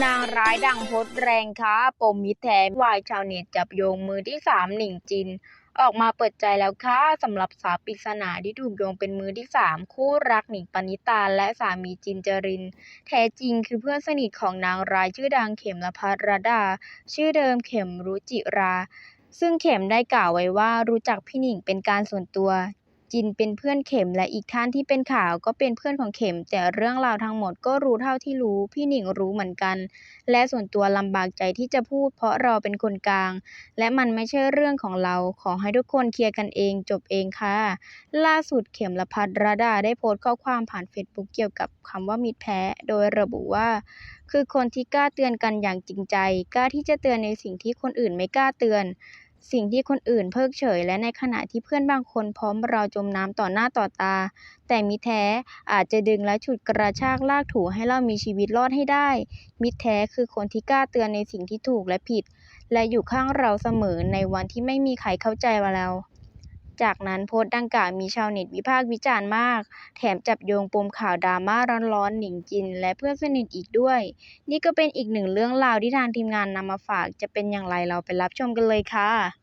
นางร้ายดังพสต์แรงค้าปมมิตรแท้วายชาวเน็ตจับโยงมือที่สามหนิงจิน ออกมาเปิดใจแล้วค่ะสำหรับสาวปริศนาที่ถูกโยงเป็นมือที่สามคู่รักหนิงปณิตาและสามีจินจริน แท้จริงคือเพื่อนสนิทของนางร้ายชื่อดังเข็มละพัทรดา ชื่อเดิมเข็มรุจิราซึ่งเข็มได้กล่าวไว้ว่ารู้จักพี่หนิงเป็นการส่วนตัว จินเป็นเพื่อนเข็มและอีกท่านที่เป็นข่าวก็เป็นเพื่อนของเข็ม แต่เรื่องราวทั้งหมดก็รู้เท่าที่รู้ พี่หนิงรู้เหมือนกัน และส่วนตัวลำบากใจที่จะพูด เพราะเราเป็นคนกลาง และมันไม่ใช่เรื่องของเรา ขอให้ทุกคนเคลียร์กันเองจบเองค่ะ ล่าสุดเข็มละพัทรดาได้โพสต์ข้อความผ่านเฟซบุ๊กเกี่ยวกับคำว่ามิตรแท้โดยระบุว่า คือคนที่กล้าเตือนกันอย่างจริงใจ กล้าที่จะเตือนในสิ่งที่คนอื่นไม่กล้าเตือน สิ่งที่คนอื่นเพิกเฉย และในขณะที่เพื่อนบางคนพร้อมเราจมน้ำต่อหน้าต่อตา แต่มิแท้อาจจะดึงและฉุดกระชากลากถูให้เรามีชีวิตรอดให้ได้ มิแท้คือคนที่กล้าเตือนในสิ่งที่ถูกและผิด และอยู่ข้างเราเสมอในวันที่ไม่มีใครเข้าใจเรา จากนั้นโพสต์ดังกล่าวมีชาวเน็ตวิพากษ์วิจารณ์มาก แถมจับโยงปมข่าวดราม่าร้อนๆ หนิงจิน และเพื่อนสนิทอีกด้วย นี่ก็เป็นอีกหนึ่งเรื่องราวที่ทางทีมงานนำมาฝาก จะเป็นอย่างไรเราไปรับชมกันเลยค่ะ